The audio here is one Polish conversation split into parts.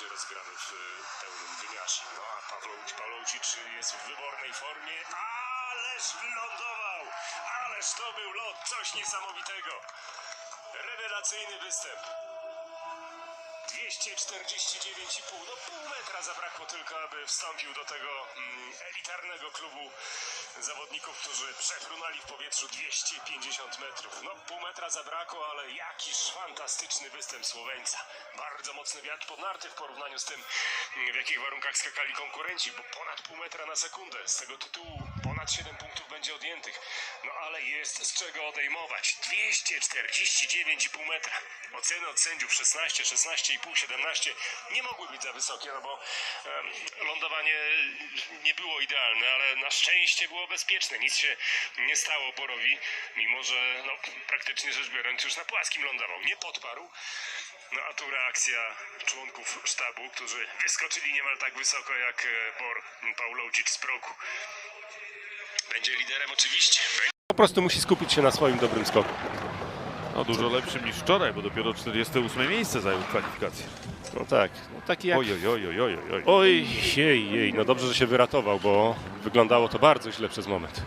będzie rozgrany w e, pełnym wymiarze. No a Pawłowicz Pawłowicz jest w wybornej formie. Ależ wylądował! Ależ to był lot, coś niesamowitego. Rewelacyjny występ. 249,5, no pół metra zabrakło tylko, aby wstąpił do tego mm, elitarnego klubu zawodników, którzy przefrunali w powietrzu 250 metrów. No pół metra zabrakło, ale jakiż fantastyczny występ Słoweńca. Bardzo mocny wiatr pod narty w porównaniu z tym, mm, w jakich warunkach skakali konkurenci, bo ponad pół metra na sekundę. Z tego tytułu ponad 7 punktów będzie odjętych. No ale jest z czego odejmować. 249,5 metra. Oceny od sędziów 16, 16,5, 17 nie mogły być za wysokie, no bo em, lądowanie nie było idealne, ale na szczęście było bezpieczne. Nic się nie stało Borowi, mimo że no, praktycznie rzecz biorąc już na płaskim lądował. Nie podparł. No a tu reakcja członków sztabu, którzy wyskoczyli niemal tak wysoko jak e, Bor Pawłowicz z progu. Będzie liderem oczywiście. Po prostu musi skupić się na swoim dobrym skoku. No dużo lepszym niż wczoraj, bo dopiero 48 miejsce zajął w kwalifikacjach. No tak, no taki jak... Oj, oj, oj, oj, oj, oj. Oj, jej, jej, no dobrze, że się wyratował, bo wyglądało to bardzo źle przez moment.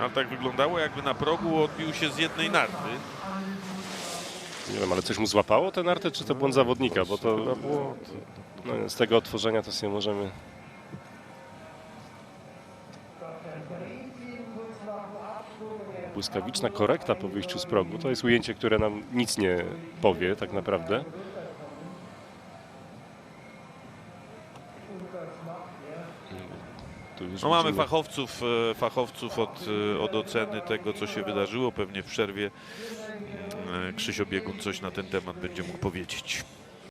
Ale tak wyglądało, jakby na progu odbił się z jednej narty. Nie wiem, ale coś mu złapało tę nartę, czy to błąd zawodnika, bo to błąd. no, z tego otworzenia to sobie możemy... Błyskawiczna korekta po wyjściu z progu, to jest ujęcie, które nam nic nie powie tak naprawdę. No mamy fachowców, e, fachowców od, e, od oceny tego, co się wydarzyło. Pewnie w przerwie e, Krzysio Biegun coś na ten temat będzie mógł powiedzieć.